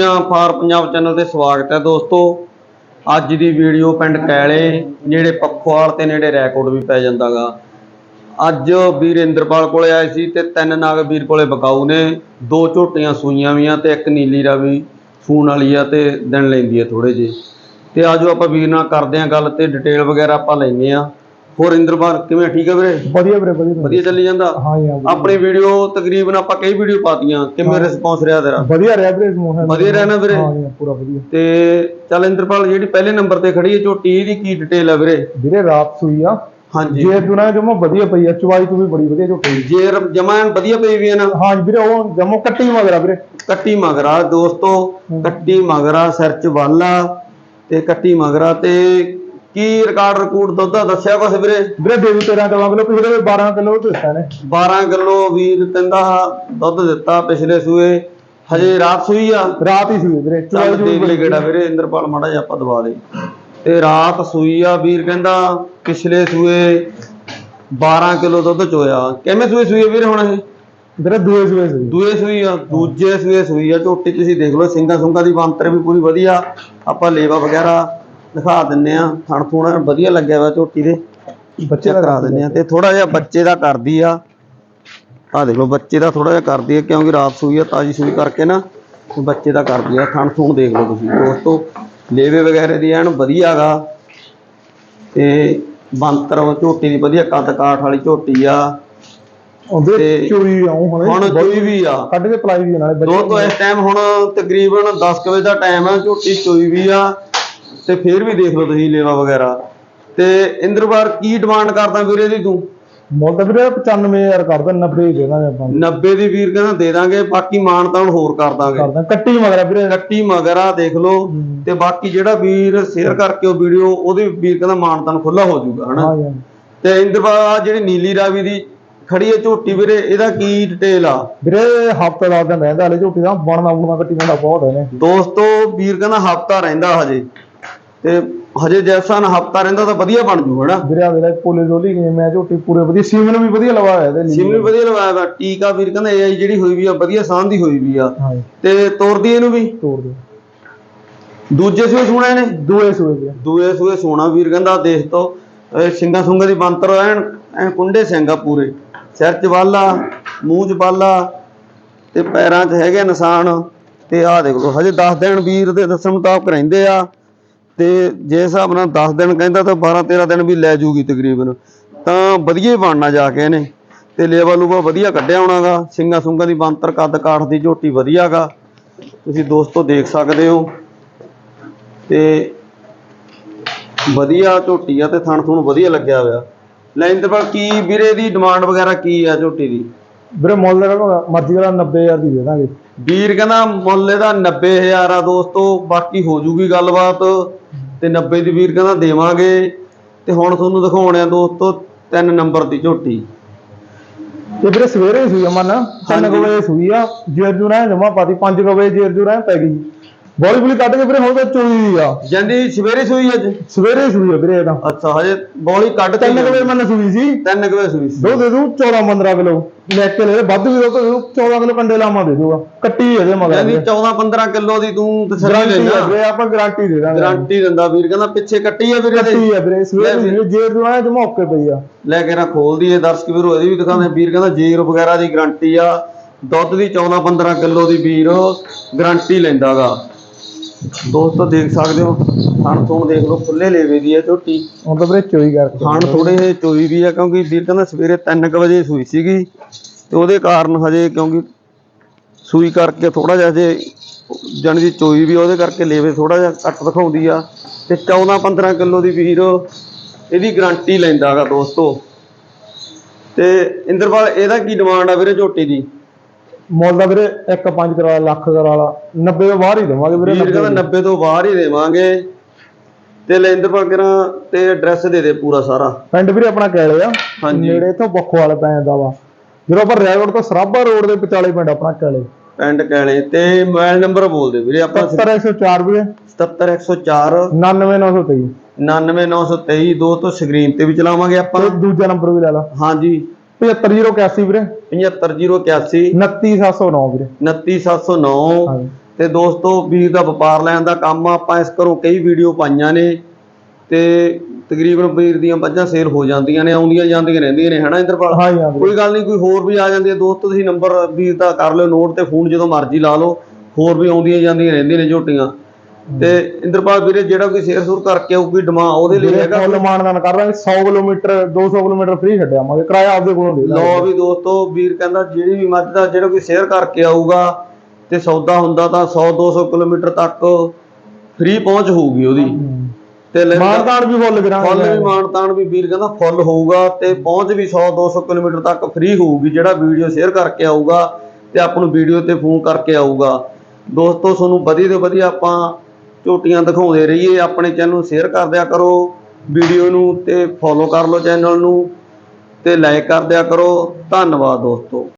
For Punjab channel ਤੇ ਸਵਾਗਤ ਹੈ ਦੋਸਤੋ। ਅੱਜ ਦੀ ਵੀਡੀਓ ਪਿੰਡ ਕੈਲੇ, ਨੇੜੇ ਪੱਖੋਵਾਲ ਤੇ ਨੇੜੇ ਰੈਕੋਰਡ ਵੀ ਪੈ ਜਾਂਦਾਗਾ। ਅੱਜ ਵੀਰ ਇੰਦਰਪਾਲ ਕੋਲੇ ਆਏ ਸੀ ਤੇ ਤਿੰਨ ਨਾਗ ਵੀਰ ਕੋਲੇ ਬਕਾਊ ਨੇ। ਦੋ ਝੋਟੀਆਂ ਸੂਈਆਂ ਵੀਆਂ ਤੇ ਇੱਕ ਨੀਲੀ ਰਾਵੀ ਫੂਨ ਵਾਲੀ ਆ ਤੇ ਦਿਨ ਲੈਂਦੀ ਆ ਥੋੜੇ ਜੇ ਤੇ ਆਜੋ ਆਪਾਂ ਵੀਰ ਨਾਲ ਕਰਦੇ ਆਂ ਗੱਲ ਤੇ ਡਿਟੇਲ ਵਗੈਰਾ ਆਪਾਂ ਲੈਨੇ ਆ। ਹੋਰ ਇੰਦਰਪਾਲ ਕਿਵੇਂ ਠੀਕ ਆ ਵੀਰੇ? ਵਧੀਆ ਵੀਰੇ ਵਧੀਆ। ਵਧੀਆ ਚੱਲੀ ਜਾਂਦਾ? ਹਾਂ ਜੀ ਹਾਂ ਵੀਰੇ। ਆਪਣੀ ਵੀਡੀਓ ਤਕਰੀਬਨ ਆਪਾਂ ਕਈ ਵੀਡੀਓ ਪਾਤੀਆਂ। ਕਿਵੇਂ ਰਿਸਪੌਂਸ ਰਿਹਾ ਤੇਰਾ? ਵਧੀਆ ਰਿਹਾ ਵੀਰੇ ਸਮੂਹ ਹੈ ਵਧੀਆ ਰਿਹਾ ਨਾ ਵੀਰੇ? ਹਾਂ ਜੀ ਪੂਰਾ ਵਧੀਆ। ਤੇ ਚੱਲ ਇੰਦਰਪਾਲ ਜਿਹੜੀ ਪਹਿਲੇ ਨੰਬਰ ਤੇ ਖੜੀ ਹੈ ਝੋਟੀ ਇਹਦੀ ਕੀ ਡਿਟੇਲ ਆ ਵੀਰੇ? ਵੀਰੇ ਰਾਤ ਸੂਈ ਆ। ਹਾਂਜੀ। ਜੇ ਦੁਨਾ ਜਮਾ ਵਧੀਆ ਪਈ ਆ ਚਵਾਈ ਤੋਂ ਵੀ ਬੜੀ ਵਧੀਆ ਝੋਟੀ ਜੇ ਜਮਾਨ ਵਧੀਆ ਪਈ ਵੀ ਹੈ ਨਾ? ਹਾਂ ਜੀ ਵੀਰੇ ਉਹ ਜਮੋ ਕੱਟੀ ਮਗਰਾ ਵੀਰੇ। ਕੱਟੀ ਮਗਰਾ ਦੋਸਤੋ। ਕੱਟੀ ਮਗਰਾ ਸਿਰ ਚ ਵਾਲਾ ਤੇ ਕੱਟੀ ਮਗਰਾ ਤੇ ਕੀ ਰਿਕਾਰਡ ਰਿਕੂਡ ਦੁੱਧ ਦਾ ਦੱਸਿਆ ਕੁਛ ਵੀਰੇ? ਵੀਰੇ ਦੇ ਵੀ 13 ਕਿਲੋ ਕਿਲੋ ਪਿਛਲੇ ਵੀ 12 ਕਿਲੋ ਦਿੱਤਾ ਨੇ। 12 ਕਿਲੋ ਵੀਰ ਕਹਿੰਦਾ ਦੁੱਧ ਦਿੱਤਾ ਪਿਛਲੇ ਸੂਏ ਹਜੇ ਰਾਤ ਸੂਈ ਆ। ਰਾਤ ਹੀ ਸੂਈ ਵੀਰੇ ਚੱਲ ਦੇਖ ਲੈ ਕਿਹੜਾ ਵੀਰੇ ਇੰਦਰਪਾਲ ਮਾੜਾ ਜਿਹਾ ਆਪਾਂ ਦਵਾ ਦੇ ਤੇ ਰਾਤ ਸੂਈ ਆ ਵੀਰ ਕਹਿੰਦਾ ਪਿਛਲੇ ਸੂਏ 12 ਕਿਲੋ ਦੁੱਧ ਚੋਇਆ। ਕਿਵੇਂ ਸੂਈ ਆ ਵੀਰ ਹੁਣ ਇਹ? ਵੀਰੇ ਦੂਏ ਸੂਏ ਸੂਈ। ਦੂਏ ਸੂਈ ਆ ਦੂਜੇ ਸੂਏ ਸੂਈ ਆ। ਝੋਟੀ ਤੁਸੀਂ ਦੇਖ ਲਓ ਸਿੰਘਾ ਸੁੰਗਾ ਦੀ ਬੰਤਰ ਵੀ ਪੂਰੀ ਵਧੀਆ। ਆਪਾਂ ਲੇਵਾ ਵਗੈਰਾ ਦਿਖਾ ਦਿੰਨੇ ਆ ਥਣ ਥੁਣ ਵਧੀਆ ਲੱਗਿਆ ਵਾ ਝੋਟੀ ਦੇ। ਬੱਚੇ ਚੈੱਕ ਕਰਾ ਦਿੰਨੇ ਆ। ਤੇ ਥੋੜਾ ਜਿਹਾ ਬੱਚੇ ਦਾ ਕਰਦੀ ਆ। ਆ ਦੇਖ ਲਓ ਬੱਚੇ ਦਾ ਥੋੜਾ ਜਿਹਾ ਕਰਦੀ ਆ ਕਿਉਂਕਿ ਰਾਤ ਸੂਈ ਆ ਤਾਜੀ ਸੂਈ ਕਰਕੇ ਨਾ ਤੇ ਬੱਚੇ ਦਾ ਕਰਦੀ ਆ। ਥਣ ਥੁਣ ਦੇਖ ਲਓ ਤੁਸੀਂ ਦੋਸਤੋ ਲੇਵੇ ਵਗੈਰੇ ਦੀ ਐਨ ਵਧੀਆ ਗਾ ਤੇ ਬੰਤਰ ਝੋਟੀ ਦੀ ਵਧੀਆ ਕੱਦ ਕਾਠ ਵਾਲੀ ਝੋਟੀ ਆ। ਉਹਦੇ ਚੋਈ ਆਉਂ ਹੁਣੇ ਹੁਣ ਚੋਈ ਵੀ ਆ। ਕੱਢ ਕੇ ਪਲਾਈ ਵੀ ਆ ਨਾਲੇ ਦੋ ਤੋਂ ਇਸ ਟਾਈਮ ਹੁਣ ਤਕਰੀਬਨ 10 ਕੁ ਵਜੇ ਦਾ ਟਾਈਮ ਹੈ ਝੋਟੀ ਚੋਈ ਵੀ ਆ। ਤੇ ਫੇਰ ਵੀ ਦੇਖ ਲਓ ਤੁਸੀਂ ਲੇਵਾ ਵਗੈਰਾ। ਤੇ ਇੰਦਰਬਾਰ ਕੀ ਡਿਮਾਂਡ ਕਰਦਾ ਵੀਰੇ ਦੀ ਤੂੰ? ਮੁੱਲ ਤਾਂ ਵੀਰੇ 95000 ਕਰਦਾ 90 ਹੀ ਦੇ ਦਾਂਗੇ ਆਪਾਂ 90 ਦੀ ਵੀਰ ਕਹਿੰਦਾ ਦੇ ਦਾਂਗੇ ਬਾਕੀ ਮਾਨ ਤਾਂ ਹੋਰ ਕਰ ਦਾਂਗੇ। ਕਰਦਾ ਕੱਟੀ ਮਗਰਾ ਵੀਰੇ। ਕੱਟੀ ਮਗਰਾ ਦੇਖ ਲਓ। ਤੇ ਬਾਕੀ ਜਿਹੜਾ ਵੀਰ ਸ਼ੇਅਰ ਕਰਕੇ ਉਹ ਵੀਡੀਓ ਉਹਦੇ ਵੀਰ ਕਹਿੰਦਾ ਮਾਨ ਤਾਂ ਖੁੱਲਾ ਹੋ ਜਾਊਗਾ ਹਨਾ? ਤੇ ਇੰਦਰਬਾਰ ਆਹ ਜਿਹੜੀ ਨੀਲੀ ਰਾਵੀ ਦੀ ਖੜੀ ਹੈ ਝੋਟੀ ਵੀਰੇ ਇਹਦਾ ਕੀ ਡਿਟੇਲ ਆ? ਵੀਰੇ ਹਫਤਾ ਦਾ ਦਿਨ ਰਹਿੰਦਾ ਹਲੇ ਝੋਟੀ ਦਾ ਬਣਨਾ ਬਣਨਾ ਕੱਟੀ ਬਹੁਤ ਹੈ ਨੇ ਦੋਸਤੋ ਵੀਰ ਕਹਿੰਦਾ ਹਫਤਾ ਰਹਿੰਦਾ ਹਜੇ। ਤੇ ਹਜੇ ਜੈਸਾ ਨਾ ਹਫਤਾ ਰਹਿੰਦਾ ਤਾਂ ਵਧੀਆ ਬਣ ਜੂ ਹਨਾ? ਵੀਰੇ ਆ ਵੇਲੇ ਪੋਲੇ ਡੋਲੀ ਗਏ ਮੈਂ ਝੋਟੀ ਪੂਰੇ ਵਧੀਆ ਸੀਮਨ ਵੀ ਵਧੀਆ ਲਵਾਇਆ ਇਹਦੇ ਲਈ। ਸਿਮ ਵੀ ਵਧੀਆ ਲਵਾਇਆ ਵਾ ਟੀਕਾ ਵੀਰ ਕਹਿੰਦਾ ਇਹ ਜਿਹੜੀ ਹੋਈ ਵੀ ਆ ਵਧੀਆ ਸਾਂਝ ਦੀ ਹੋਈ ਵੀ ਆ। ਹਾਂ ਜੀ, ਤੇ ਤੋਰਦੀ ਇਹਨੂੰ ਵੀ? ਤੋੜ ਦੇ। ਦੂਜੇ ਸੂਏ ਸੁਣਾ ਇਹਨੇ? ਦੂਏ ਸੂਏ ਵੀਰੇ ਦੂਏ ਸੂਏ ਸੋਨਾ ਵੀਰ ਕਹਿੰਦਾ ਦੇਖ ਤੋ ਇਹ ਸਿੰਗਾ ਸੁੰਗਾ ਦੀ ਬੰਤਰ ਐਨ ਐਨ ਕੁੰਡੇ ਸਿੰਗਾ ਪੂਰੇ। ਸਿਰ ਚ ਵਾਲਾ ਮੂੰਹ ਚ ਵਾਲਾ ਤੇ ਪੈਰਾਂ 'ਚ ਹੈਗੇ ਨਿਸ਼ਾਨ। ਤੇ ਆਹ ਦੇਖ ਲਓ ਹਜੇ 10 ਦਿਨ ਵੀਰ ਦੇ ਦੱਸਣ ਮੁਤਾਬਕ ਰਹਿੰਦੇ ਆ। ਤੇ ਜੇ ਹਿਸਾਬ ਨਾਲ 10 ਦਿਨ ਕਹਿੰਦਾ ਤਾਂ 12 13 ਦਿਨ ਵੀ ਲੈ ਜੂਗੀ ਤਕਰੀਬਨ, ਤਾਂ ਵਧੀਆ ਬਣਨਾ ਜਾ ਕੇ ਇਹਨੇ। ਤੇ ਲੇਵਾ ਲੂਵਾ ਵਧੀਆ ਕੱਢਿਆ ਹੋਣਾਗਾ ਸਿੰਗਾ ਸੁੰਗਾਂ ਦੀ ਬੰਤਰ ਕੱਦ ਕਾਠ ਦੀ ਝੋਟੀ ਵਧੀਆਗਾ। ਤੁਸੀਂ ਦੋਸਤੋ ਦੇਖ ਸਕਦੇ ਹੋ। ਤੇ ਵਧੀਆ ਝੋਟੀ ਆ ਤੇ ਥਣ ਥੁਣ ਵਧੀਆ ਲੱਗਿਆ ਹੋਇਆ। ਲੈ ਇੰਦਰਪਾਲ, ਕੀ ਵੀਰੇ ਦੀ ਡਿਮਾਂਡ ਵਗੈਰਾ ਕੀ ਆ ਝੋਟੀ ਦੀ? ਵੀਰੇ ਮੁੱਲ ਦਾ ਮਰਜ਼ੀ ਦਾ 90000 ਦੀ ਦੇ ਦਾਂਗੇ। ਵੀਰ ਕਹਿੰਦਾ ਮੁੱਲ ਇਹਦਾ 90000 ਆ ਦੋਸਤੋ ਬਾਕੀ ਹੋ ਜੂਗੀ ਗੱਲਬਾਤ। ਤੇ 90 ਦੀ ਵੀਰ ਕਹਿੰਦਾ ਦੇਵਾਂਗੇ। ਤੇ ਹੁਣ ਤੁਹਾਨੂੰ ਦਿਖਾਉਣੇ ਆ ਦੋਸਤੋ ਤਿੰਨ ਨੰਬਰ ਦੀ ਝੋਟੀ। ਤੇ ਵੀਰੇ ਸਵੇਰੇ ਸੂਈ ਆ ਮਨ 3 ਹਾਂਜੀ। ਵਜੇ ਸੂਈ ਆ ਜੇਰ ਜੂ ਰਹਿ ਜਮਾ ਪਾਤੀ 5 ਵਜੇ ਜੇਰ ਜੂ ਰਹਿ ਪੈ ਗਈ। ਬੋਲੀ ਬੋਲੀ ਕੱਢ ਕੇ ਵੀਰੇ ਹੁਣ ਤਾਂ ਚੋਈ ਆ। ਜਾਂਦੀ ਸਵੇਰੇ ਸੂਈ ਅੱਜ? ਸਵੇਰੇ ਸੂਈ ਆ ਵੀਰੇ ਇਹਦਾ ਅੱਛਾ ਹਜੇ ਬੋਲੀ ਕੱਢ ਤੇ 3 ਵਜੇ ਮਨ ਸੂਈ ਸੀ। ਤਿੰਨ ਕੁ ਵਜੇ ਸੂਈ ਸੀ। ਦੋ ਦੇ ਦੂ 14 15 ਕਿਲੋ। ਲੈ ਕੇ ਲੈ ਵੱਧ ਵੀ ਦੋ 14 ਕਿਲੋ ਕੰਡੇ ਲਾਵਾਂ ਦੇ ਦੂਗਾ। ਕੱਟੀ ਇਹਦੇ ਮਗਰ ਕਹਿੰਦੀ 14 15 ਕਿਲੋ ਦੀ ਤੂੰ ਤਸੱਲੀ ਆ। ਵੀਰੇ ਆਪਾਂ ਗਾਰੰਟੀ ਦੇ ਦਾਂਗੇ। ਗਾਰੰਟੀ ਦਿੰਦਾ ਵੀਰ ਕਹਿੰਦਾ ਪਿੱਛੇ ਕੱਟੀ ਆ ਵੀਰੇ ਕੱਟੀ ਆ ਵੀਰੇ ਸਵੇਰੇ ਜੇਰ ਜੂ ਰਹਿ ਜਮਾ ਓਕੇ ਪਈ ਆ। ਲੈ ਕੇ ਨਾ ਖੋਲਦੀ ਏ ਦਰਸ਼ਕ ਵੀਰੋ ਇਹਦੀ ਵੀ ਦਿਖਾਉਂਦੇ। ਵੀਰ ਕਹਿੰਦਾ ਜੀਰ ਵਗੈਰਾ ਦੀ ਗਾਰੰਟੀ ਆ। ਦੁੱਧ ਦੀ 14 15 ਕਿਲੋ ਦੀ ਵੀਰ ਗਾਰੰਟੀ ਲੈਂਦਾਗਾ। ਦੋਸਤੋ ਦੇਖ ਸਕਦੇ ਹੋ ਥਣ ਥੁਣ ਦੇਖ ਲਓ ਖੁੱਲੇ ਲੇਵੇ ਦੀ ਹੈ ਝੋਟੀ। ਹੁਣ ਤਾਂ ਵੀਰੇ ਚੋਈ ਕਰਕੇ ਥਣ ਥੋੜੇ ਜਿਹੇ ਚੋਈ ਵੀ ਆ ਕਿਉਂਕਿ ਵੀਰ ਕਹਿੰਦਾ ਸਵੇਰੇ 3 ਵਜੇ ਸੂਈ ਸੀਗੀ ਤੇ ਉਹਦੇ ਕਾਰਨ ਹਜੇ ਕਿਉਂਕਿ ਸੂਈ ਕਰਕੇ ਥੋੜਾ ਜਿਹਾ ਹਜੇ ਜਾਣੀ ਦੀ ਚੋਈ ਵੀ ਉਹਦੇ ਕਰਕੇ ਲੇਵੇ ਥੋੜਾ ਜਿਹਾ ਘੱਟ ਦਿਖਾਉਂਦੀ ਆ। ਤੇ 14 15 ਕਿਲੋ ਦੀ ਵੀਰ ਇਹਦੀ ਗਾਰੰਟੀ ਲੈਂਦਾਗਾ ਦੋਸਤੋ। ਤੇ ਇੰਦਰਪਾਲ ਇਹਦਾ ਕੀ ਡਿਮਾਂਡ ਆ ਵੀਰੇ ਝੋਟੀ ਦੀ? ਮੁੱਲ ਦਾ ਵੀਰੇ 1.5 ਕਰਾ ਲੱਖ ਕਰਾ ਲਾ 90 ਤੋਂ ਬਾਹਰ ਹੀ ਦੇਵਾਂਗੇ ਵੀਰੇ ਵੀਰ ਕਹਿੰਦਾ 90 ਤੋਂ ਬਾਹਰ ਹੀ ਦੇਵਾਂਗੇ ਤੇ ਲੈ ਇੰਦਰਪਾਲ ਕਿਰਾਂ ਤੇ ਐਡਰੈਸ ਦੇ ਦੇ ਪੂਰਾ ਸਾਰਾ। ਪਿੰਡ ਵੀਰੇ ਆਪਣਾ ਕੈਲੇ ਆ ਹਾਂਜੀ। ਨੇੜੇ ਤੋਂ ਬੱਖੋ ਵਾਲੇ ਪੈ ਜਾਂਦਾ ਵਾ। ਜਦੋਂ ਆਪਾਂ ਰੈਗੜ ਤੋਂ ਸਰਾਭਾ ਰੋਡ ਦੇ ਵਿਚਾਲੇ ਪਿੰਡ ਆਪਣਾ ਕੈਲੇ। ਪਿੰਡ ਕੈਲੇ ਤੇ ਮੋਬਾਈਲ ਨੰਬਰ ਬੋਲ ਦੇ ਵੀਰੇ ਆਪਾਂ 70104 ਵੀਰੇ। 77104 99923 99923 ਦੋ ਤੋਂ ਸਕਰੀਨ ਤੇ ਵੀ ਚਲਾਵਾਂਗੇ ਆਪਾਂ। ਦੂਜਾ ਨੰਬਰ ਵੀ ਲੈ ਲਾ। ਹਾਂਜੀ। 75081 ਵੀਰੇ। 75081 29709 ਵੀਰੇ। 29709 ਹਾਂਜੀ। ਤੇ ਦੋਸਤੋ ਵੀਰ ਦਾ ਵਪਾਰ ਲੈਣ ਦਾ ਕੰਮ ਆਪਾਂ ਇਸ ਘਰੋਂ ਕਈ ਵੀਡੀਓ ਪਾਈਆਂ ਨੇ। ਤੇ ਤਕਰੀਬਨ ਵੀਰ ਦੀਆਂ ਮੱਝਾਂ ਸੇਲ ਹੋ ਜਾਂਦੀਆਂ ਨੇ ਆਉਂਦੀਆਂ ਜਾਂਦੀਆਂ ਰਹਿੰਦੀਆਂ ਨੇ ਹਨਾ ਇੰਦਰਪਾਲ? ਕੋਈ ਗੱਲ ਨਹੀਂ ਕੋਈ ਹੋਰ ਵੀ ਆ ਜਾਂਦੀ ਹੈ। ਦੋਸਤੋ ਤੁਸੀਂ ਨੰਬਰ ਵੀਰ ਦਾ ਕਰ ਲਿਓ ਨੋਟ ਤੇ ਫੋਨ ਜਦੋਂ ਮਰਜ਼ੀ ਲਾ ਲਓ। ਹੋਰ ਵੀ ਆਉਂਦੀਆਂ ਜਾਂਦੀਆਂ ਰਹਿੰਦੀਆਂ ਨੇ ਝੋਟੀਆਂ। ਤੇ ਇੰਦਰਪਾਲ ਵੀਰੇ ਜਿਹੜਾ ਕੋਈ ਸ਼ੇਅਰ ਸ਼ੁਰ ਕਰਕੇ ਆਊ ਕੋਈ ਡਿਮਾਂਡ ਉਹਦੇ ਲਈ ਹੈਗਾ ਫੁੱਲ ਮਾਨਦਾਨ ਕਰ ਦਾਂਗੇ 100 ਕਿਲੋਮੀਟਰ 200 ਕਿਲੋਮੀਟਰ ਫ੍ਰੀ ਛੱਡਿਆ ਮਾਗੇ ਕਿਰਾਇਆ ਆਪਦੇ ਕੋਲੋਂ ਦੇ ਦਾਂਗੇ। ਲੋ ਵੀ ਦੋਸਤੋ ਵੀਰ ਕਹਿੰਦਾ ਜਿਹੜੀ ਵੀ ਮੱਝ ਦਾ ਜਿਹੜਾ ਕੋਈ ਸ਼ੇਅਰ ਕਰਕੇ ਆਊਗਾ ਤੇ ਸੌਦਾ ਹੁੰਦਾ ਤਾਂ 100 200 ਕਿਲੋਮੀਟਰ ਤੱਕ ਫ੍ਰੀ ਪਹੁੰਚ ਹੋਊਗੀ ਉਹਦੀ। ਤੇ ਲੈ ਮਾਨਦਾਨ ਵੀ ਫੁੱਲ ਕਰਾਂਗੇ। ਫੁੱਲ ਵੀ ਮਾਨਤਾਨ ਵੀ ਵੀਰ ਕਹਿੰਦਾ ਫੁੱਲ ਹੋਊਗਾ ਤੇ ਪਹੁੰਚ ਵੀ 100 200 ਕਿਲੋਮੀਟਰ ਤੱਕ ਫ੍ਰੀ ਹੋਊਗੀ ਜਿਹੜਾ ਵੀਡੀਓ ਸ਼ੇਅਰ ਕਰਕੇ ਆਊਗਾ ਤੇ ਆਪ ਨੂੰ ਵੀਡੀਓ ਤੇ ਫੋਨ ਕਰਕੇ ਆਊਗਾ। ਦੋਸਤੋ ਤੁਹਾਨੂੰ ਵਧੀਆ ਤੋਂ ਵਧੀਆ ਆਪਾਂ ਝੋਟੀਆਂ ਦਿਖਾਉਂਦੇ ਰਹੀਏ, ਆਪਣੇ ਚੈਨਲ ਨੂੰ ਸ਼ੇਅਰ ਕਰ ਦਿਆ ਕਰੋ ਵੀਡੀਓ ਨੂੰ ਤੇ ਫੋਲੋ ਕਰ ਲਓ ਚੈਨਲ ਨੂੰ ਤੇ ਲਾਈਕ ਕਰ ਦਿਆ ਕਰੋ। ਧੰਨਵਾਦ ਦੋਸਤੋ।